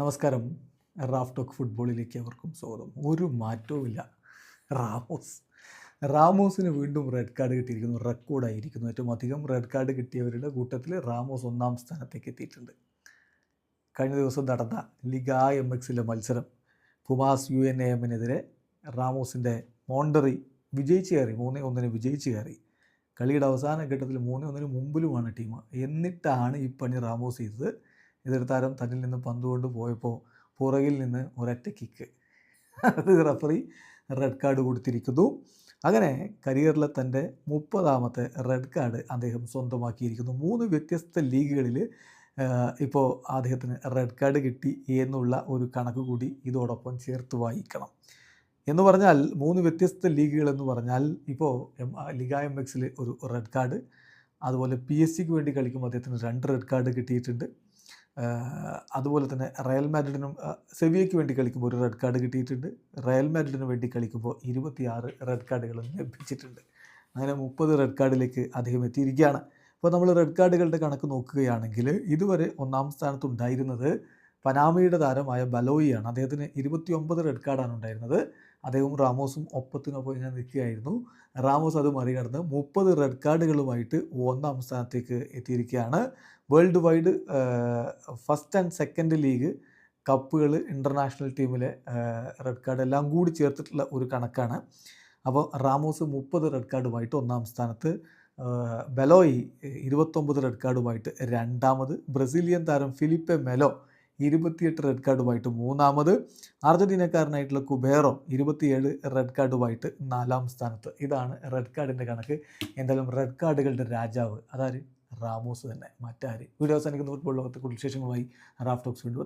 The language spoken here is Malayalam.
നമസ്കാരം. റാഫ് ടോക്ക് ഫുട്ബോളിലേക്ക് അവർക്കും സ്വാഗതം. ഒരു മാറ്റവുമില്ല. റാമോസ്. റാമോസിന് വീണ്ടും റെഡ് കാർഡ് കിട്ടിയിരിക്കുന്നു. റെക്കോർഡായിരിക്കുന്നു ഏറ്റവും അധികം റെഡ് കാർഡ് കിട്ടിയവരുടെ കൂട്ടത്തിൽ റാമോസ് ഒന്നാം സ്ഥാനത്തേക്ക് എത്തിയിട്ടുണ്ട്. കഴിഞ്ഞ ദിവസം നടന്ന ലിഗ എം എക്സിലെ മത്സരം പുമാസ് യു എൻ എ എമ്മിനെതിരെ റാമോസിന്റെ മോണ്ടറി വിജയിച്ച് കയറി. മൂന്നേ ഒന്നിന് വിജയിച്ച് കയറി. കളിയുടെ അവസാന ഘട്ടത്തിൽ മൂന്നേ ഒന്നിന് മുമ്പിലുമാണ് ടീം. എന്നിട്ടാണ് ഈ പണി റാമോസ് ചെയ്തത്. എതിർ താരം തന്നിൽ നിന്ന് പന്ത് കൊണ്ട് പോയപ്പോൾ പുറകിൽ നിന്ന് ഒരൊറ്റ കിക്ക്. അത് റഫറി റെഡ് കാർഡ് കൊടുത്തിരിക്കുന്നു. അങ്ങനെ കരിയറിലെ തന്റെ മുപ്പതാമത്തെ റെഡ് കാർഡ് അദ്ദേഹം സ്വന്തമാക്കിയിരിക്കുന്നു. മൂന്ന് വ്യത്യസ്ത ലീഗുകളിൽ ഇപ്പോൾ അദ്ദേഹത്തിന് റെഡ് കാർഡ് കിട്ടി എന്നുള്ള ഒരു കണക്ക് കൂടി ഇതോടൊപ്പം ചേർത്ത് വായിക്കണം. എന്ന് പറഞ്ഞാൽ മൂന്ന് വ്യത്യസ്ത ലീഗുകളെന്ന് പറഞ്ഞാൽ ഇപ്പോൾ എം ലിഗ എം എക്സിൽ ഒരു റെഡ് കാർഡ് അതുപോലെ പി എസ് സിക്ക് വേണ്ടി കളിക്കുമ്പോൾ അദ്ദേഹത്തിന് രണ്ട് റെഡ് കാർഡ് കിട്ടിയിട്ടുണ്ട്. അതുപോലെ തന്നെ റയൽ മാഡ്രിഡിനും സെവിയയ്ക്ക് വേണ്ടി കളിക്കുമ്പോൾ ഒരു റെഡ് കാർഡ് കിട്ടിയിട്ടുണ്ട്. റയൽ മാഡ്രിഡിന് വേണ്ടി കളിക്കുമ്പോൾ ഇരുപത്തിയാറ് റെഡ് കാർഡുകളും ലഭിച്ചിട്ടുണ്ട്. അങ്ങനെ മുപ്പത് റെഡ് കാർഡിലേക്ക് അദ്ദേഹം എത്തിയിരിക്കുകയാണ്. അപ്പോൾ നമ്മൾ റെഡ് കാർഡുകളുടെ കണക്ക് നോക്കുകയാണെങ്കിൽ ഇതുവരെ ഒന്നാം സ്ഥാനത്തുണ്ടായിരുന്നത് പനാമയുടെ താരമായ ബലോയിയാണ് അദ്ദേഹത്തിന് ഇരുപത്തി ഒമ്പത് റെഡ് കാർഡാണ് ഉണ്ടായിരുന്നത്. അദ്ദേഹവും റാമോസും ഒപ്പത്തിനൊപ്പം ഇങ്ങനെ നിൽക്കുകയായിരുന്നു. റാമോസ് അത് മറികടന്ന് മുപ്പത് റെഡ് കാർഡുകളുമായിട്ട് ഒന്നാം സ്ഥാനത്തേക്ക് എത്തിയിരിക്കുകയാണ്. World wide first and second league കപ്പുകൾ international ടീമിലെ റെഡ് കാർഡ് എല്ലാം കൂടി ചേർത്തിട്ടുള്ള ഒരു കണക്കാണ്. അപ്പോൾ റാമോസ് മുപ്പത് റെഡ് കാർഡുമായിട്ട് ഒന്നാം സ്ഥാനത്ത് ബലോയി ഇരുപത്തൊമ്പത് റെഡ് കാർഡുമായിട്ട് രണ്ടാമത് ബ്രസീലിയൻ താരം ഫിലിപ്പെ മെലോ ഇരുപത്തിയെട്ട് റെഡ് കാർഡുമായിട്ട് മൂന്നാമത് അർജന്റീനക്കാരനായിട്ടുള്ള കുബേറോ ഇരുപത്തിയേഴ് റെഡ് കാർഡുമായിട്ട് നാലാം സ്ഥാനത്ത്. ഇതാണ് റെഡ് കാർഡിന്റെ കണക്ക്. എന്തായാലും റെഡ് കാർഡുകളുടെ രാജാവ് അതാര്? റാമോസ് തന്നെ. മറ്റാര്? വീഡിയോ അവസാനിക്കുന്ന ഫുട്ബോൾ ലോകത്തെ കൂടുതൽ വിശേഷങ്ങളുമായി റാഫ് ടോക്സ് വീണ്ടും